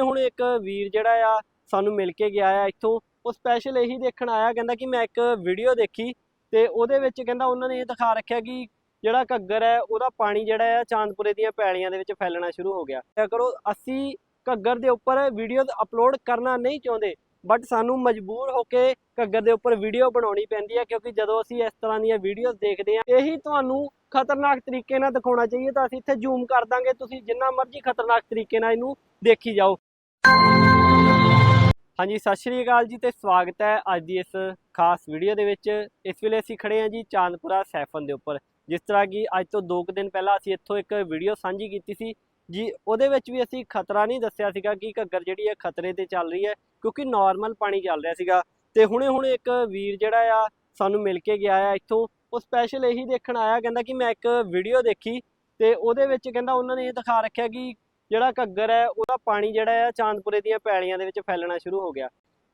ਹੁਣ ਇੱਕ ਵੀਰ ਜਿਹੜਾ ਆ ਸਾਨੂੰ ਮਿਲ ਕੇ ਗਿਆ ਆ ਇੱਥੋਂ, ਉਹ ਸਪੈਸ਼ਲ ਇਹੀ ਦੇਖਣ ਆਇਆ, ਕਹਿੰਦਾ ਕਿ ਮੈਂ ਇੱਕ ਵੀਡੀਓ ਦੇਖੀ ਤੇ ਉਹਦੇ ਵਿੱਚ ਕਹਿੰਦਾ ਉਹਨਾਂ ਨੇ ਇਹ ਦਿਖਾ ਰੱਖਿਆ ਕਿ ਜਿਹੜਾ ਘੱਗਰ ਹੈ, ਉਹਦਾ ਪਾਣੀ ਜਿਹੜਾ ਆ ਚਾਂਦਪੁਰੇ ਦੀਆਂ ਪੈਲੀਆਂ ਦੇ ਵਿੱਚ ਫੈਲਣਾ ਸ਼ੁਰੂ ਹੋ ਗਿਆ। ਕਿਆ ਕਰੋ, ਅਸੀਂ ਘੱਗਰ ਦੇ ਉੱਪਰ ਵੀਡੀਓ ਅਪਲੋਡ ਕਰਨਾ ਨਹੀਂ ਚਾਹੁੰਦੇ ਬਟ ਸਾਨੂੰ ਮਜਬੂਰ ਹੋ ਕੇ ਘੱਗਰ ਦੇ ਉੱਪਰ ਵੀਡੀਓ ਬਣਾਉਣੀ ਪੈਂਦੀ ਹੈ ਕਿਉਂਕਿ ਜਦੋਂ ਅਸੀਂ ਇਸ ਤਰ੍ਹਾਂ ਦੀਆਂ ਵੀਡੀਓਜ਼ ਦੇਖਦੇ ਹਾਂ ਇਹੀ ਤੁਹਾਨੂੰ ਖਤਰਨਾਕ ਤਰੀਕੇ ਨਾਲ ਦਿਖਾਉਣਾ ਚਾਹੀਏ, ਤਾਂ ਅਸੀਂ ਇੱਥੇ ਜ਼ੂਮ ਕਰ ਦਾਂਗੇ, ਤੁਸੀਂ ਜਿੰਨਾ ਮਰਜ਼ੀ ਖਤਰਨਾਕ ਤਰੀਕੇ ਨਾਲ ਇਹਨੂੰ ਦੇਖੀ ਜਾਓ। ਹਾਂਜੀ, ਸਤਿ ਸ਼੍ਰੀ ਅਕਾਲ ਜੀ ਤੇ ਸਵਾਗਤ ਹੈ ਅੱਜ ਦੀ ਇਸ ਖਾਸ ਵੀਡੀਓ ਦੇ ਵਿੱਚ। ਇਸ ਵੇਲੇ ਅਸੀਂ ਖੜੇ ਹਾਂ ਜੀ ਚਾਂਦਪੁਰਾ ਸੈਫਨ ਦੇ ਉੱਪਰ। ਜਿਸ ਤਰ੍ਹਾਂ ਕਿ ਅੱਜ ਤੋਂ 2 ਕੁ ਦਿਨ ਪਹਿਲਾਂ ਅਸੀਂ ਇੱਥੋਂ ਇੱਕ ਵੀਡੀਓ ਸਾਂਝੀ ਕੀਤੀ ਸੀ, ਜੀ ਉਹਦੇ ਵਿੱਚ ਵੀ ਅਸੀਂ ਖਤਰਾ ਨਹੀਂ ਦੱਸਿਆ ਸੀਗਾ ਕਿ ਘੱਗਰ ਜਿਹੜੀ ਹੈ ਖਤਰੇ ਤੇ ਚੱਲ ਰਹੀ ਹੈ, ਕਿਉਂਕਿ ਨਾਰਮਲ ਪਾਣੀ ਚੱਲ ਰਿਹਾ ਸੀਗਾ। ਤੇ ਹੁਣੇ ਹੁਣੇ ਇੱਕ ਵੀਰ ਜਿਹੜਾ ਆ ਸਾਨੂੰ ਮਿਲ ਕੇ ਗਿਆ ਆ ਇੱਥੋਂ। ਉਹ ਸਪੈਸ਼ਲ ਇਹੀ ਦੇਖਣ ਆਇਆ, ਕਹਿੰਦਾ ਕਿ ਮੈਂ ਇੱਕ ਵੀਡੀਓ ਦੇਖੀ ਤੇ ਉਹਦੇ ਵਿੱਚ ਕਹਿੰਦਾ ਉਹਨਾਂ ਨੇ ਇਹ ਦਿਖਾ ਰੱਖਿਆ ਕਿ ਜਿਹੜਾ ਘੱਗਰ ਹੈ, ਉਹਦਾ ਪਾਣੀ ਜਿਹੜਾ ਆ ਚਾਂਦਪੁਰੇ ਦੀਆਂ ਪੈਲੀਆਂ ਦੇ ਵਿੱਚ ਫੈਲਣਾ ਸ਼ੁਰੂ ਹੋ ਗਿਆ।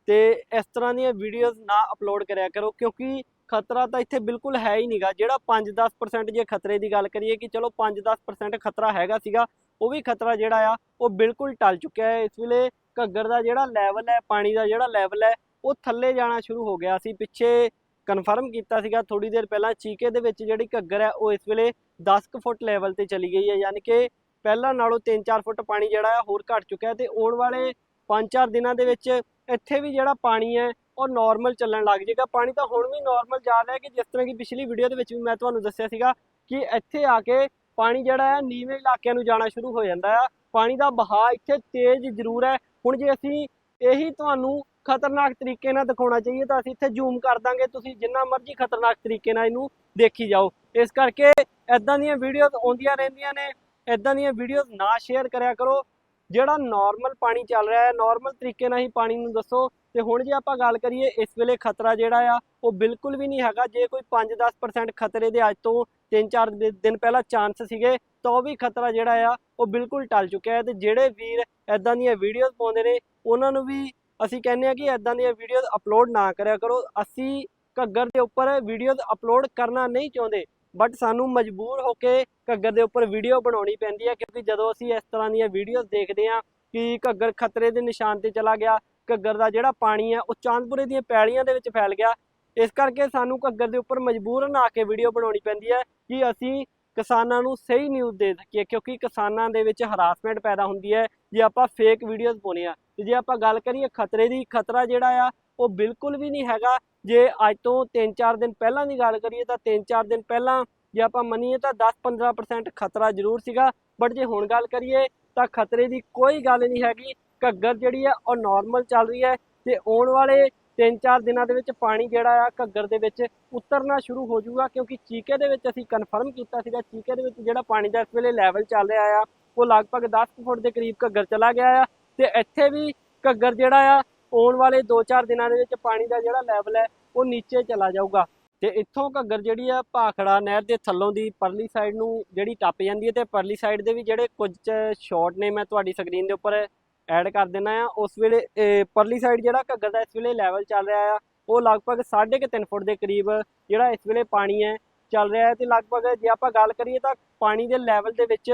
ਤੇ ਇਸ ਤਰ੍ਹਾਂ ਦੀਆਂ ਵੀਡੀਓਜ਼ ਨਾ ਅਪਲੋਡ ਕਰਿਆ ਕਰੋ, ਕਿਉਂਕਿ ਖਤਰਾ ਤਾਂ ਇੱਥੇ ਬਿਲਕੁਲ ਹੈ ਹੀ ਨਹੀਂਗਾ ਜਿਹੜਾ 5-10% ਜੇ ਖਤਰੇ ਦੀ ਗੱਲ ਕਰੀਏ ਕਿ ਚਲੋ 5-10% ਖਤਰਾ ਹੈਗਾ ਸੀਗਾ, ਉਹ ਵੀ ਖਤਰਾ ਜਿਹੜਾ ਆ, ਉਹ ਬਿਲਕੁਲ ਟਲ ਚੁੱਕਿਆ ਹੈ। ਇਸ ਵੇਲੇ ਘੱਗਰ ਦਾ ਜਿਹੜਾ ਲੈਵਲ ਹੈ, ਪਾਣੀ ਦਾ ਜਿਹੜਾ ਲੈਵਲ ਹੈ, ਉਹ ਥੱਲੇ ਜਾਣਾ ਸ਼ੁਰੂ ਹੋ ਗਿਆ। ਸੀ ਪਿੱਛੇ ਕਨਫਰਮ ਕੀਤਾ ਸੀਗਾ ਥੋੜੀ ਦੇਰ ਪਹਿਲਾਂ, ਚੀਕੇ ਦੇ ਵਿੱਚ ਜਿਹੜੀ ਘੱਗਰ ਹੈ, ਉਹ ਇਸ ਵੇਲੇ 10 ਕੁ ਫੁੱਟ ਲੈਵਲ ਤੇ ਚਲੀ ਗਈ ਹੈ। ਯਾਨੀ ਕਿ ਪਹਿਲਾਂ ਨਾਲੋਂ 3-4 ਫੁੱਟ ਪਾਣੀ ਜਿਹੜਾ ਹੈ ਹੋਰ ਘਟ ਚੁੱਕਿਆ ਹੈ ਤੇ ਆਉਣ ਵਾਲੇ 5-4 ਦਿਨਾਂ ਦੇ ਵਿੱਚ ਇੱਥੇ ਵੀ ਜਿਹੜਾ ਪਾਣੀ ਹੈ ਉਹ ਨਾਰਮਲ ਚੱਲਣ ਲੱਗ ਜਾਏਗਾ। ਪਾਣੀ ਤਾਂ ਹੁਣ ਵੀ ਨਾਰਮਲ ਜਾ ਰਿਹਾ ਕਿ ਜਿਸ ਤਰ੍ਹਾਂ ਕਿ ਪਿਛਲੀ ਵੀਡੀਓ ਦੇ ਵਿੱਚ ਵੀ ਮੈਂ ਤੁਹਾਨੂੰ ਦੱਸਿਆ ਸੀਗਾ ਕਿ ਇੱਥੇ ਆ ਕੇ ਪਾਣੀ ਜਿਹੜਾ ਹੈ ਨੀਵੇਂ ਇਲਾਕਿਆਂ ਨੂੰ ਜਾਣਾ ਸ਼ੁਰੂ ਹੋ ਜਾਂਦਾ ਹੈ ਪਾਣੀ ਦਾ ਬਹਾਅ ਇੱਥੇ ਤੇਜ਼ ਜ਼ਰੂਰ ਹੈ। ਹੁਣ ਜੇ ਅਸੀਂ ਇਹੀ ਤੁਹਾਨੂੰ ਖਤਰਨਾਕ ਤਰੀਕੇ ਨਾਲ ਦਿਖਾਉਣਾ ਚਾਹੀਏ ਤਾਂ ਅਸੀਂ ਇੱਥੇ ਜ਼ੂਮ ਕਰ ਦਾਂਗੇ। ਤੁਸੀਂ ਜਿੰਨਾ ਮਰਜ਼ੀ ਖਤਰਨਾਕ ਤਰੀਕੇ ਨਾਲ ਇਹਨੂੰ ਦੇਖੀ ਜਾਓ। ਇਸ ਕਰਕੇ ਐਦਾਂ ਦੀਆਂ ਵੀਡੀਓਜ਼ ਆਉਂਦੀਆਂ ਰਹਿੰਦੀਆਂ ਨੇ। ਐਦਾਂ ਦੀਆਂ ਵੀਡੀਓਜ਼ ਨਾ ਸ਼ੇਅਰ ਕਰਿਆ ਕਰੋ, ਜਿਹੜਾ ਨਾਰਮਲ ਪਾਣੀ ਚੱਲ ਰਿਹਾ ਹੈ ਨਾਰਮਲ ਤਰੀਕੇ ਨਾਲ ਹੀ ਪਾਣੀ ਨੂੰ ਦੱਸੋ। ਤੇ ਹੁਣ ਜੇ ਆਪਾਂ ਗੱਲ ਕਰੀਏ, ਇਸ ਵੇਲੇ ਖਤਰਾ ਜਿਹੜਾ ਆ, ਉਹ ਬਿਲਕੁਲ ਵੀ ਨਹੀਂ ਹੈਗਾ। ਜੇ ਕੋਈ 5-10% ਖਤਰੇ ਦੇ ਅੱਜ ਤੋਂ 3-4 ਦਿਨ ਪਹਿਲਾਂ ਚਾਂਸ ਸੀਗੇ, ਤਾਂ ਉਹ ਵੀ ਖਤਰਾ ਜਿਹੜਾ ਆ, ਉਹ ਬਿਲਕੁਲ ਟਲ ਚੁੱਕਿਆ ਹੈ। ਤੇ ਜਿਹੜੇ ਵੀਰ ਐਦਾਂ ਦੀਆਂ ਵੀਡੀਓਜ਼ ਪਾਉਂਦੇ ਨੇ, ਉਹਨਾਂ ਨੂੰ ਵੀ ਅਸੀਂ ਕਹਿੰਦੇ ਆ ਕਿ ਐਦਾਂ ਦੀਆਂ ਵੀਡੀਓਜ਼ ਅਪਲੋਡ ਨਾ ਕਰਿਆ ਕਰੋ। ਅਸੀਂ ਘੱਗਰ ਦੇ ਉੱਪਰ ਵੀਡੀਓਜ਼ ਅਪਲੋਡ ਕਰਨਾ ਨਹੀਂ ਚਾਹੁੰਦੇ। ਬਟ ਸਾਨੂੰ ਮਜਬੂਰ ਹੋ ਕੇ ਘੱਗਰ ਦੇ ਉੱਪਰ ਵੀਡੀਓ ਬਣਾਉਣੀ ਪੈਂਦੀ ਹੈ ਕਿਉਂਕਿ ਜਦੋਂ ਅਸੀਂ ਇਸ ਤਰ੍ਹਾਂ ਦੀਆਂ ਵੀਡੀਓਜ਼ ਦੇਖਦੇ ਹਾਂ ਕਿ ਘੱਗਰ ਖਤਰੇ ਦੇ ਨਿਸ਼ਾਨ ਤੇ ਚਲਾ ਗਿਆ, ਘੱਗਰ ਦਾ ਜਿਹੜਾ ਪਾਣੀ ਹੈ ਉਹ ਚਾਂਦਪੁਰੇ ਦੀਆਂ ਪੈਲੀਆਂ ਦੇ ਵਿੱਚ ਫੈਲ ਗਿਆ। ਇਸ ਕਰਕੇ ਸਾਨੂੰ ਘੱਗਰ ਦੇ ਉੱਪਰ ਮਜਬੂਰਨ ਆ ਕੇ ਵੀਡੀਓ ਬਣਾਉਣੀ ਪੈਂਦੀ ਹੈ ਕਿ ਅਸੀਂ ਕਿਸਾਨਾਂ ਨੂੰ ਸਹੀ ਨਿਊਜ਼ ਦੇ ਸਕੀਏ, ਕਿਉਂਕਿ ਕਿਸਾਨਾਂ ਦੇ ਵਿੱਚ ਹਰਾਸਮੈਂਟ ਪੈਦਾ ਹੁੰਦੀ ਹੈ, ਜੇ ਆਪਾਂ ਫੇਕ ਵੀਡੀਓਜ਼ ਪਾਉਂਦੇ ਆ। ਤੇ ਜੇ ਆਪਾਂ ਗੱਲ ਕਰੀਏ ਖਤਰੇ ਦੀ, ਖਤਰਾ ਜਿਹੜਾ ਆ, ਉਹ ਬਿਲਕੁਲ ਵੀ ਨਹੀਂ ਹੈਗਾ। ਜੇ ਅੱਜ ਤੋਂ 3-4 ਦਿਨ ਪਹਿਲਾਂ ਦੀ ਗੱਲ ਕਰੀਏ ਤਾਂ 3-4 ਦਿਨ ਪਹਿਲਾਂ ਜੇ ਆਪਾਂ ਮੰਨੀਏ ਤਾਂ 10-15% ਖਤਰਾ ਜ਼ਰੂਰ ਸੀਗਾ। ਬਟ ਜੇ ਹੁਣ ਗੱਲ ਕਰੀਏ ਤਾਂ ਖਤਰੇ ਦੀ ਕੋਈ ਗੱਲ ਨਹੀਂ ਹੈਗੀ। ਘੱਗਰ ਜਿਹੜੀ ਆ, ਉਹ ਨਾਰਮਲ ਚੱਲ ਰਹੀ ਹੈ ਤੇ ਆਉਣ ਵਾਲੇ 3-4 ਦਿਨਾਂ ਦੇ ਵਿੱਚ ਪਾਣੀ ਜਿਹੜਾ ਆ ਘੱਗਰ ਦੇ ਵਿੱਚ ਉਤਰਨਾ ਸ਼ੁਰੂ ਹੋ ਜਾਊਗਾ ਕਿਉਂਕਿ ਚੀਕੇ ਦੇ ਵਿੱਚ ਅਸੀਂ ਕਨਫਰਮ ਕੀਤਾ ਸੀਗਾ। ਚੀਕੇ ਦੇ ਵਿੱਚ ਜਿਹੜਾ ਪਾਣੀ ਦਾ ਇਸ ਵੇਲੇ ਲੈਵਲ ਚੱਲ ਰਿਹਾ ਆ, ਉਹ ਲਗਭਗ 10 ਫੁੱਟ ਦੇ ਕਰੀਬ ਘੱਗਰ ਚਲਾ ਗਿਆ ਆ ਤੇ ਇੱਥੇ ਵੀ ਘੱਗਰ ਜਿਹੜਾ ਆ ਆਉਣ ਵਾਲੇ 2-4 ਦਿਨਾਂ ਦੇ ਵਿੱਚ ਪਾਣੀ ਦਾ ਜਿਹੜਾ ਲੈਵਲ ਹੈ, ਉਹ ਨੀਚੇ ਚਲਾ ਜਾਊਗਾ। ਤੇ ਇੱਥੋਂ ਘੱਗਰ ਜਿਹੜੀ ਆ, ਭਾਖੜਾ ਨਹਿਰ ਦੇ ਥੱਲੋਂ ਦੀ ਪਰਲੀ ਸਾਈਡ ਨੂੰ ਜਿਹੜੀ ਟੱਪ ਜਾਂਦੀ ਹੈ ਤੇ ਪਰਲੀ ਸਾਈਡ ਦੇ ਵੀ ਜਿਹੜੇ ਕੁਝ ਸ਼ਾਟ ਨੇ, ਮੈਂ ਤੁਹਾਡੀ ਸਕਰੀਨ ਦੇ ਉੱਪਰ ਐਡ ਕਰ ਦੇਣਾ ਆ ਉਸ ਵੇਲੇ ਪਰਲੀ ਸਾਈਡ ਜਿਹੜਾ ਘੱਗਰ ਦਾ ਇਸ ਵੇਲੇ ਲੈਵਲ ਚੱਲ ਰਿਹਾ ਆ, ਉਹ ਲਗਭਗ 3.5 ਫੁੱਟ ਦੇ ਕਰੀਬ ਜਿਹੜਾ ਇਸ ਵੇਲੇ ਪਾਣੀ ਹੈ, ਚੱਲ ਰਿਹਾ ਹੈ। ਤੇ ਲਗਭਗ ਜੇ ਆਪਾਂ ਗੱਲ ਕਰੀਏ ਤਾਂ ਪਾਣੀ ਦੇ ਲੈਵਲ ਦੇ ਵਿੱਚ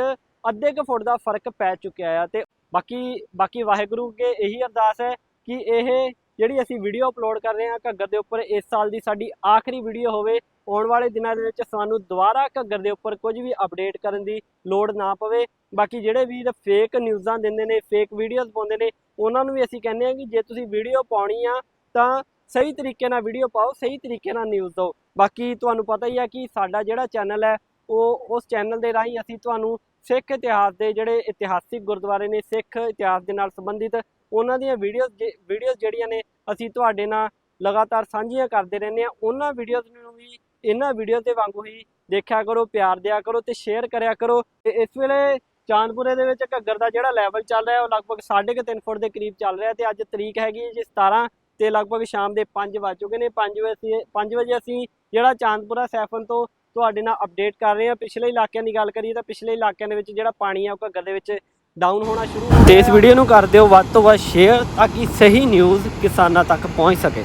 ਅੱਧੇ ਕੁ ਫੁੱਟ ਦਾ ਫ਼ਰਕ ਪੈ ਚੁੱਕਿਆ ਆ। ਤੇ ਬਾਕੀ ਬਾਕੀ ਵਾਹਿਗੁਰੂ ਕੇ ਇਹੀ ਅਰਦਾਸ ਹੈ ਕਿ ਇਹ ਜਿਹੜੀ ਅਸੀਂ ਵੀਡੀਓ ਅਪਲੋਡ ਕਰ ਰਹੇ ਹਾਂ ਘੱਗਰ ਦੇ ਉੱਪਰ, ਇਸ ਸਾਲ ਦੀ ਸਾਡੀ ਆਖਰੀ ਵੀਡੀਓ ਹੋਵੇ, ਆਉਣ ਵਾਲੇ ਦਿਨਾਂ ਦੇ ਵਿੱਚ ਸਾਨੂੰ ਦੁਬਾਰਾ ਘੱਗਰ ਦੇ ਉੱਪਰ ਕੁਝ ਵੀ ਅਪਡੇਟ ਕਰਨ ਦੀ ਲੋੜ ਨਾ ਪਵੇ। ਬਾਕੀ ਜਿਹੜੇ ਵੀ ਫੇਕ ਨਿਊਜ਼ਾਂ ਦਿੰਦੇ ਨੇ ਫੇਕ ਵੀਡੀਓਜ਼ ਪਾਉਂਦੇ ਨੇ, ਉਹਨਾਂ ਨੂੰ ਵੀ ਅਸੀਂ ਕਹਿੰਦੇ ਹਾਂ ਕਿ ਜੇ ਤੁਸੀਂ ਵੀਡੀਓ ਪਾਉਣੀ ਆ, ਤਾਂ ਸਹੀ ਤਰੀਕੇ ਨਾਲ ਵੀਡੀਓ ਪਾਓ, ਸਹੀ ਤਰੀਕੇ ਨਾਲ ਨਿਊਜ਼ ਦਿਓ। ਬਾਕੀ ਤੁਹਾਨੂੰ ਪਤਾ ਹੀ ਆ ਕਿ ਸਾਡਾ ਜਿਹੜਾ ਚੈਨਲ ਹੈ, ਉਹ ਉਸ ਚੈਨਲ ਦੇ ਰਾਹੀਂ ਅਸੀਂ ਤੁਹਾਨੂੰ ਸਿੱਖ ਇਤਿਹਾਸ ਦੇ ਜਿਹੜੇ ਇਤਿਹਾਸਿਕ ਗੁਰਦੁਆਰੇ ਨੇ ਸਿੱਖ ਇਤਿਹਾਸ ਦੇ ਨਾਲ ਸੰਬੰਧਿਤ, ਉਹਨਾਂ ਦੀਆਂ ਵੀਡੀਓਜ਼ ਵੀਡੀਓਜ਼ ਜਿਹੜੀਆਂ ਨੇ ਅਸੀਂ ਤੁਹਾਡੇ ਨਾਲ ਲਗਾਤਾਰ ਸਾਂਝੀਆਂ ਕਰਦੇ ਰਹਿੰਦੇ ਆ ਉਹਨਾਂ ਵੀਡੀਓਜ਼ ਨੂੰ ਵੀ, ਇਹਨਾਂ ਵੀਡੀਓ ਦੇ ਵਾਂਗੂ ਹੀ ਦੇਖਿਆ ਕਰੋ, ਪਿਆਰ ਦਿਆ ਕਰੋ ਤੇ ਸ਼ੇਅਰ ਕਰਿਆ ਕਰੋ। ਤੇ ਇਸ ਵੇਲੇ ਚਾਂਦਪੁਰੇ ਦੇ ਵਿੱਚ ਘੱਗਰ ਦਾ ਜਿਹੜਾ ਲੈਵਲ ਚੱਲ ਰਿਹਾ, ਉਹ ਲਗਭਗ 3.5 ਫੁੱਟ ਦੇ ਕਰੀਬ ਚੱਲ ਰਿਹਾ ਤੇ ਅੱਜ ਤਰੀਕ ਹੈਗੀ ਜੀ 17 ਤੇ ਲਗਭਗ ਸ਼ਾਮ ਦੇ 5 ਵੱਜ ਚੁੱਕੇ ਨੇ। 5 ਵਜੇ 5 ਵਜੇ ਅਸੀਂ ਜਿਹੜਾ ਚਾਂਦਪੁਰਾ ਸੈਫਨ ਤੋਂ ਤੁਹਾਡੇ ਨਾਲ ਅਪਡੇਟ ਕਰ ਰਹੇ ਹਾਂ। ਪਿਛਲੇ ਇਲਾਕਿਆਂ ਦੀ ਗੱਲ ਕਰੀਏ ਤਾਂ ਪਿਛਲੇ ਇਲਾਕਿਆਂ ਦੇ ਵਿੱਚ ਜਿਹੜਾ ਪਾਣੀ ਆ ਉਹ ਘੱਗਰ ਦੇ ਵਿੱਚ ਡਾਊਨ ਹੋਣਾ ਸ਼ੁਰੂ ਤੇ ਇਸ ਵੀਡੀਓ ਨੂੰ ਕਰ ਦਿਓ ਵੱਧ ਤੋਂ ਵੱਧ ਸ਼ੇਅਰ ਤਾਂ ਕਿ ਸਹੀ ਨਿਊਜ਼ ਕਿਸਾਨਾਂ ਤੱਕ ਪਹੁੰਚ ਸਕੇ।